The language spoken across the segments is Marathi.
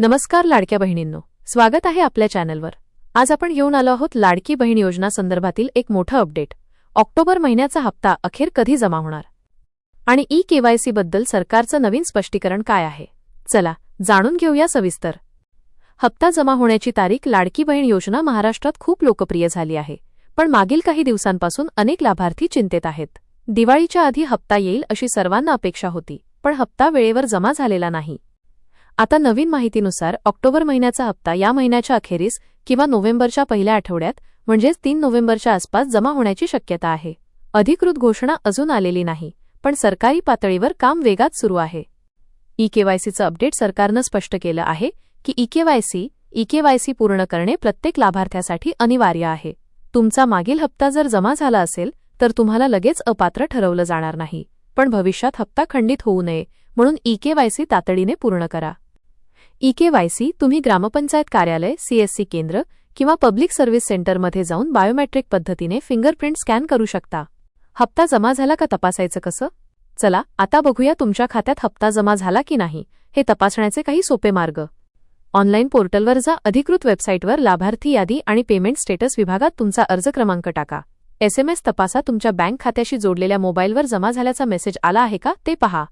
नमस्कार लाडक्या बहिणींनो. स्वागत आहे आपल्या चॅनलवर. आज आपण घेऊन आलो आहोत लाडकी बहीण योजना संदर्भातील एक मोठं अपडेट. ऑक्टोबर महिन्याचा हप्ता अखेर कधी जमा होणार? आणि ई केवायसी बद्दल सरकारचं नवीन स्पष्टीकरण काय आहे? चला जाणून घेऊया सविस्तर. हप्ता जमा होण्याची तारीख लाडकी बहीण योजना महाराष्ट्रात खूप लोकप्रिय झाली आहे. पण मागील काही दिवसांपासून अनेक लाभार्थी चिंतेत आहेत. दिवाळीच्या आधी हप्ता येईल अशी सर्वांना अपेक्षा होती पण हप्ता वेळेवर जमा झालेला नाही. आता नवीन माहितीनुसार ऑक्टोबर महिन्याचा हप्ता या महिन्याच्या अखेरीस किंवा नोव्हेंबरच्या पहिल्या आठवड्यात म्हणजेच तीन नोव्हेंबरच्या आसपास जमा होण्याची शक्यता आहे. अधिकृत घोषणा अजून आलेली नाही पण सरकारी पातळीवर काम वेगात सुरू आहे. ई केवायसीचं अपडेट सरकारनं स्पष्ट केलं आहे की ई केवायसी ई केवायसी पूर्ण करणे प्रत्येक लाभार्थ्यासाठी अनिवार्य आहे. तुमचा मागील हप्ता जर जमा झाला असेल तर तुम्हाला लगेच अपात्र ठरवलं जाणार नाही. पण भविष्यात हप्ता खंडित होऊ नये म्हणून ई केवायसी तातडीने पूर्ण करा. ई केवायसी तुम्ही ग्रामपंचायत कार्यालय सीएससी केंद्र किंवा पब्लिक सर्व्हिस सेंटरमध्ये जाऊन बायोमेट्रिक पद्धतीने फिंगरप्रिंट स्कॅन करू शकता. हप्ता जमा झाला का तपासायचं कसं? चला आता बघूया तुमच्या खात्यात हप्ता जमा झाला की नाही हे तपासण्याचे काही सोपे मार्ग. ऑनलाईन पोर्टलवर जा अधिकृत वेबसाईटवर लाभार्थी यादी आणि पेमेंट स्टेटस विभागात तुमचा अर्ज क्रमांक टाका. एसएमएस तपासा तुमच्या बँक खात्याशी जोडलेल्या मोबाईलवर जमा झाल्याचा मेसेज आला आहे का ते पहा.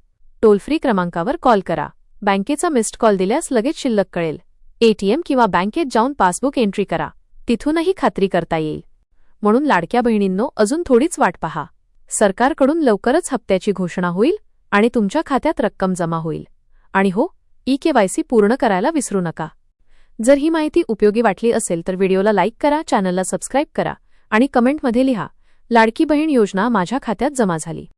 टोल फ्री क्रमांकावर कॉल करा. बँकेचा मिस्ड कॉल दिल्यास लगेच शिल्लक कळेल. एटीएम किंवा बँकेत जाऊन पासबुक एंट्री करा. तिथूनही खात्री करता येईल. म्हणून लाडक्या बहिणींनो अजून थोडीच वाट पहा. सरकारकडून लवकरच हप्त्याची घोषणा होईल आणि तुमच्या खात्यात रक्कम जमा होईल. आणि हो ई केवायसी पूर्ण करायला विसरू नका. जर ही माहिती उपयोगी वाटली असेल तर व्हिडिओला लाईक करा चॅनलला सबस्क्राईब करा आणि कमेंटमध्ये लिहा लाडकी बहीण योजना माझ्या खात्यात जमा झाली.